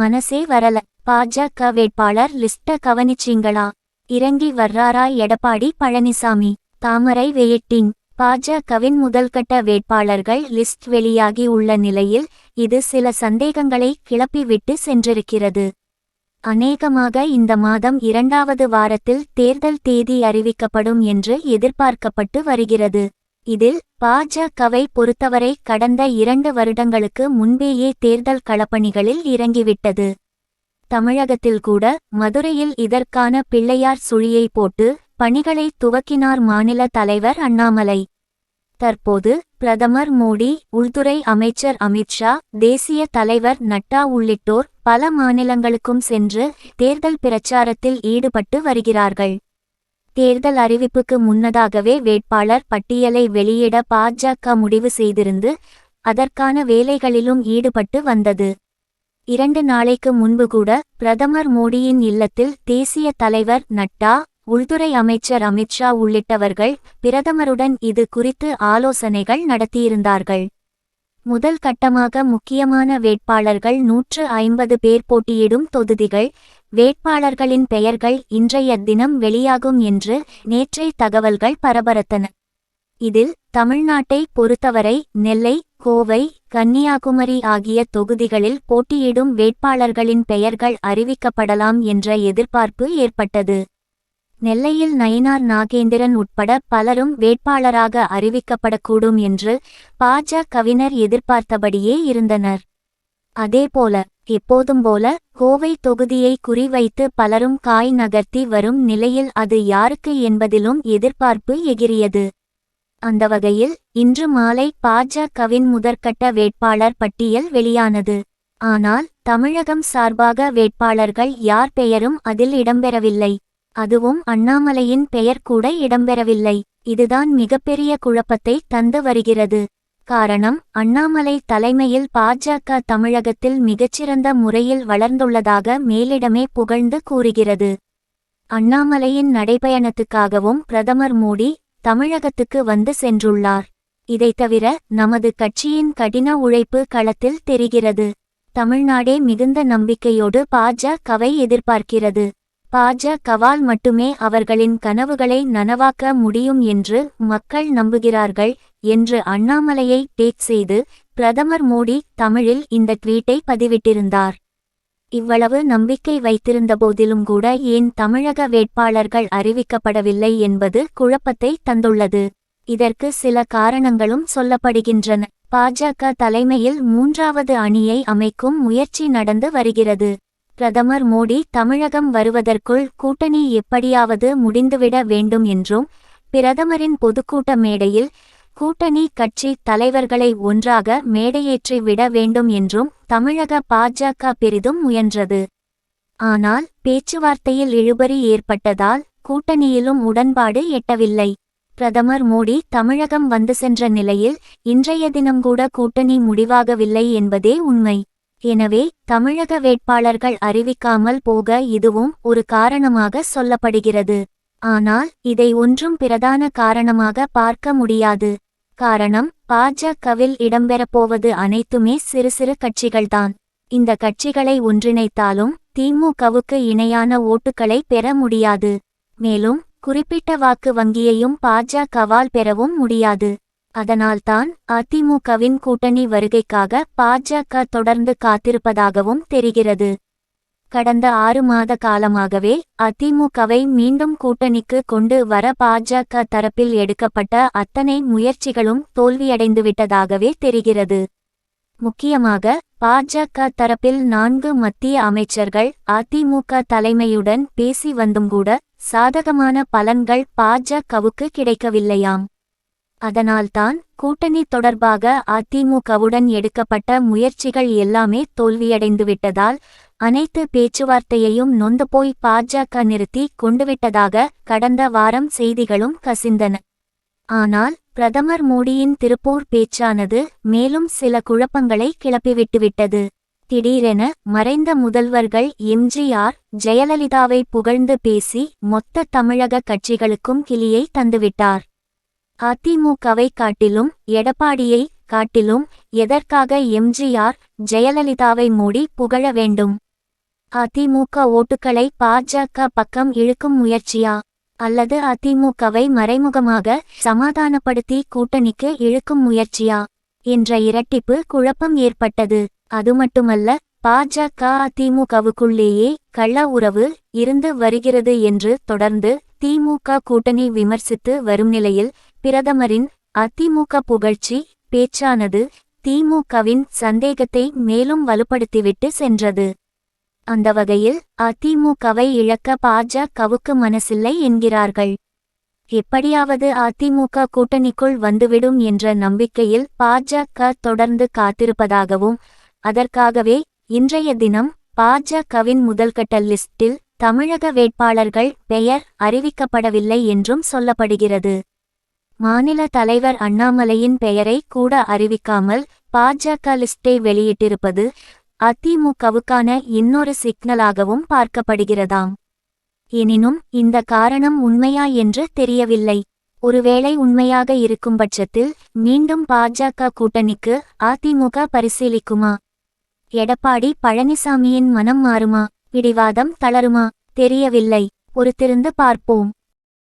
மனசே வரல. பாஜக வேட்பாளர் லிஸ்ட கவனிச்சிங்களா? இறங்கி வர்றாரா எடப்பாடி பழனிசாமி? தாமரை வெயிட்டிங் பாஜகவின் முதல்கட்ட வேட்பாளர்கள் லிஸ்ட் வெளியாகி உள்ள நிலையில் இது சில சந்தேகங்களை கிளப்பிவிட்டு சென்றிருக்கிறது. அநேகமாக இந்த மாதம் இரண்டாவது வாரத்தில் தேர்தல் தேதி அறிவிக்கப்படும் என்று எதிர்பார்க்கப்பட்டு வருகிறது. இதில் பாஜகவை பொறுத்தவரை கடந்த இரண்டு வருடங்களுக்கு முன்பேயே தேர்தல் களப்பணிகளில் இறங்கிவிட்டது. தமிழகத்தில் கூட மதுரையில் இதற்கான பிள்ளையார் சுழியை போட்டு பணிகளை துவக்கினார் மாநில தலைவர் அண்ணாமலை. தற்போது பிரதமர் மோடி உள்துறை அமைச்சர் அமித்ஷா தேசிய தலைவர் நட்டா உள்ளிட்டோர் பல மாநிலங்களுக்கும் சென்று தேர்தல் பிரச்சாரத்தில் ஈடுபட்டு வருகிறார்கள். தேர்தல் அறிவிப்புக்கு முன்னதாகவே வேட்பாளர் பட்டியலை வெளியிட பாஜக முடிவு செய்திருந்து அதற்கான வேலைகளிலும் ஈடுபட்டு வந்தது. இரண்டு நாளைக்கு முன்பு கூட பிரதமர் மோடியின் இல்லத்தில் தேசிய தலைவர் நட்டா உள்துறை அமைச்சர் அமித்ஷா உள்ளிட்டவர்கள் பிரதமருடன் இது குறித்து ஆலோசனைகள் நடத்தியிருந்தார்கள். முதல் கட்டமாக முக்கியமான வேட்பாளர்கள் நூற்று ஐம்பது பேர் போட்டியிடும் தொகுதிகள் வேட்பாளர்களின் பெயர்கள் இன்றைய தினம் வெளியாகும் என்று நேற்றை தகவல்கள் பரபரத்தன. இதில் தமிழ்நாட்டை பொறுத்தவரை நெல்லை கோவை கன்னியாகுமரி ஆகிய தொகுதிகளில் போட்டியிடும் வேட்பாளர்களின் பெயர்கள் அறிவிக்கப்படலாம் என்ற எதிர்பார்ப்பு ஏற்பட்டது. நெல்லையில் நயினார் நாகேந்திரன் உட்பட பலரும் வேட்பாளராக அறிவிக்கப்படக்கூடும் என்று பாஜ கவினர் எதிர்பார்த்தபடியே இருந்தனர். அதேபோல எப்போதும் போல கோவை தொகுதியை குறிவைத்து பலரும் காய் நகர்த்தி வரும் நிலையில் அது யாருக்கு என்பதிலும் எதிர்பார்ப்பு எகிரியது அந்த வகையில் இன்று மாலை பாஜகவின் முதற்கட்ட வேட்பாளர் பட்டியல் வெளியானது. ஆனால் தமிழகம் சார்பாக வேட்பாளர்கள் யார் பெயரும் அதில் இடம்பெறவில்லை. அதுவும் அண்ணாமலையின் பெயர் கூட இடம்பெறவில்லை. இதுதான் மிகப்பெரிய குழப்பத்தை தந்து வருகிறது. காரணம் அண்ணாமலை தலைமையில் பாஜக தமிழகத்தில் மிகச்சிறந்த முறையில் வளர்ந்துள்ளதாக மேலிடமே புகழ்ந்து கூறுகிறது. அண்ணாமலையின் நடைபயணத்துக்காகவும் பிரதமர் மோடி தமிழகத்துக்கு வந்து சென்றுள்ளார். இதைத் தவிர நமது கட்சியின் கடின உழைப்பு களத்தில் தெரிகிறது. தமிழ்நாடே மிகுந்த நம்பிக்கையோடு பாஜகவை எதிர்பார்க்கிறது. பாஜகவால் மட்டுமே அவர்களின் கனவுகளை நனவாக்க முடியும் என்று மக்கள் நம்புகிறார்கள் என்று அண்ணாமலையை டேக் செய்து பிரதமர் மோடி தமிழில் இந்த ட்வீட்டை பதிவிட்டிருந்தார். இவ்வளவு நம்பிக்கை வைத்திருந்த போதிலும் கூட ஏன் தமிழக வேட்பாளர்கள் அறிவிக்கப்படவில்லை என்பது குழப்பத்தை தந்துள்ளது. இதற்கு சில காரணங்களும் சொல்லப்படுகின்றன. பாஜக தலைமையில் மூன்றாவது அணியை அமைக்கும் முயற்சி நடந்து வருகிறது. பிரதமர் மோடி தமிழகம் வருவதற்குள் கூட்டணி எப்படியாவது முடிந்துவிட வேண்டும் என்றும் பிரதமரின் பொதுக்கூட்ட மேடையில் கூட்டணி கட்சி தலைவர்களை ஒன்றாக மேடையேற்றி விட வேண்டும் என்றும் தமிழக பாஜக பெரிதும் முயன்றது. ஆனால் பேச்சுவார்த்தையில் இழுபறி ஏற்பட்டதால் கூட்டணியிலும் உடன்பாடு எட்டவில்லை. பிரதமர் மோடி தமிழகம் வந்து சென்ற நிலையில் இன்றைய தினம் கூட கூட்டணி முடிவாகவில்லை என்பதே உண்மை. எனவே தமிழக வேட்பாளர்கள் அறிவிக்காமல் போக இதுவும் ஒரு காரணமாக சொல்லப்படுகிறது. ஆனால் இதை ஒன்றும் பிரதான காரணமாக பார்க்க முடியாது. காரணம் பாஜகவில் இடம்பெறப்போவது அனைத்துமே சிறு சிறு கட்சிகள்தான். இந்த கட்சிகளை ஒன்றிணைத்தாலும் திமுகவுக்கு இணையான ஓட்டுகளை பெற முடியாது. மேலும் குறிப்பிட்ட வாக்கு வங்கியையும் பாஜகவால் பெறவும் முடியாது. அதனால்தான் அதிமுகவின் கூட்டணி வருகைக்காக பாஜக தொடர்ந்து காத்திருப்பதாகவும் தெரிகிறது. கடந்த ஆறு மாத காலமாகவே அதிமுகவை மீண்டும் கூட்டணிக்கு கொண்டு வர பாஜக தரப்பில் எடுக்கப்பட்ட அத்தனை முயற்சிகளும் தோல்வியடைந்துவிட்டதாகவே தெரிகிறது. முக்கியமாக பாஜக தரப்பில் நான்கு மத்திய அமைச்சர்கள் அதிமுக தலைமையுடன் பேசி வந்தும் கூட சாதகமான பலன்கள் பாஜகவுக்கு கிடைக்கவில்லையாம். அதனால்தான் கூட்டணி தொடர்பாக அதிமுகவுடன் எடுக்கப்பட்ட முயற்சிகள் எல்லாமே தோல்வியடைந்துவிட்டதால் அனைத்து பேச்சுவார்த்தையையும் நொந்து போய் பாஜக நிறுத்தி கொண்டுவிட்டதாக கடந்த வாரம் செய்திகளும் கசிந்தன. ஆனால் பிரதமர் மோடியின் திருப்பூர் பேச்சானது மேலும் சில குழப்பங்களை கிளப்பிவிட்டுவிட்டது. திடீரென மறைந்த முதல்வர்கள் எம்ஜிஆர் ஜெயலலிதாவை புகழ்ந்து பேசி மொத்த தமிழக கட்சிகளுக்கும் கிளியை தந்துவிட்டார். அதிமுகவை காட்டிலும் எடப்பாடியை காட்டிலும் எதற்காக எம்ஜிஆர் ஜெயலலிதாவை மூடி புகழ வேண்டும்? அதிமுக ஓட்டுக்களை பாஜக பக்கம் இழுக்கும் முயற்சியா? அல்லது அதிமுகவை மறைமுகமாக சமாதானப்படுத்தி கூட்டணிக்கு இழுக்கும் முயற்சியா? என்ற இரட்டிப்பு குழப்பம் ஏற்பட்டது. அது மட்டுமல்ல பாஜக அதிமுகவுக்குள்ளேயே கள்ள உறவு இருந்து வருகிறது என்று தொடர்ந்து திமுக கூட்டணி விமர்சித்து வரும் நிலையில் பிரதமரின் அதிமுக புகழ்ச்சி பேச்சானது திமுகவின் சந்தேகத்தை மேலும் வலுப்படுத்திவிட்டு சென்றது. அந்த வகையில் அதிமுகவை இழக்க பாஜகவுக்கு மனசில்லை என்கிறார்கள். எப்படியாவது அதிமுக கூட்டணிக்குள் வந்துவிடும் என்ற நம்பிக்கையில் பாஜக தொடர்ந்து காத்திருப்பதாகவும் அதற்காகவே இன்றைய தினம் பாஜகவின் முதல்கட்ட லிஸ்டில் தமிழக வேட்பாளர்கள் பெயர் அறிவிக்கப்படவில்லை என்றும் சொல்லப்படுகிறது. மாநில தலைவர் அண்ணாமலையின் பெயரை கூட அறிவிக்காமல் பாஜக லிஸ்டை வெளியிட்டிருப்பது அதிமுகவுக்கான இன்னொரு சிக்னலாகவும் பார்க்கப்படுகிறதாம். எனினும் இந்த காரணம் உண்மையா என்று தெரியவில்லை. ஒருவேளை உண்மையாக இருக்கும் பட்சத்தில் மீண்டும் பாஜக கூட்டணிக்கு அதிமுக பரிசீலிக்குமா? எடப்பாடி பழனிசாமியின் மனம் மாறுமா? பிடிவாதம் தளருமா? தெரியவில்லை. பொறுத்திருந்து பார்ப்போம்.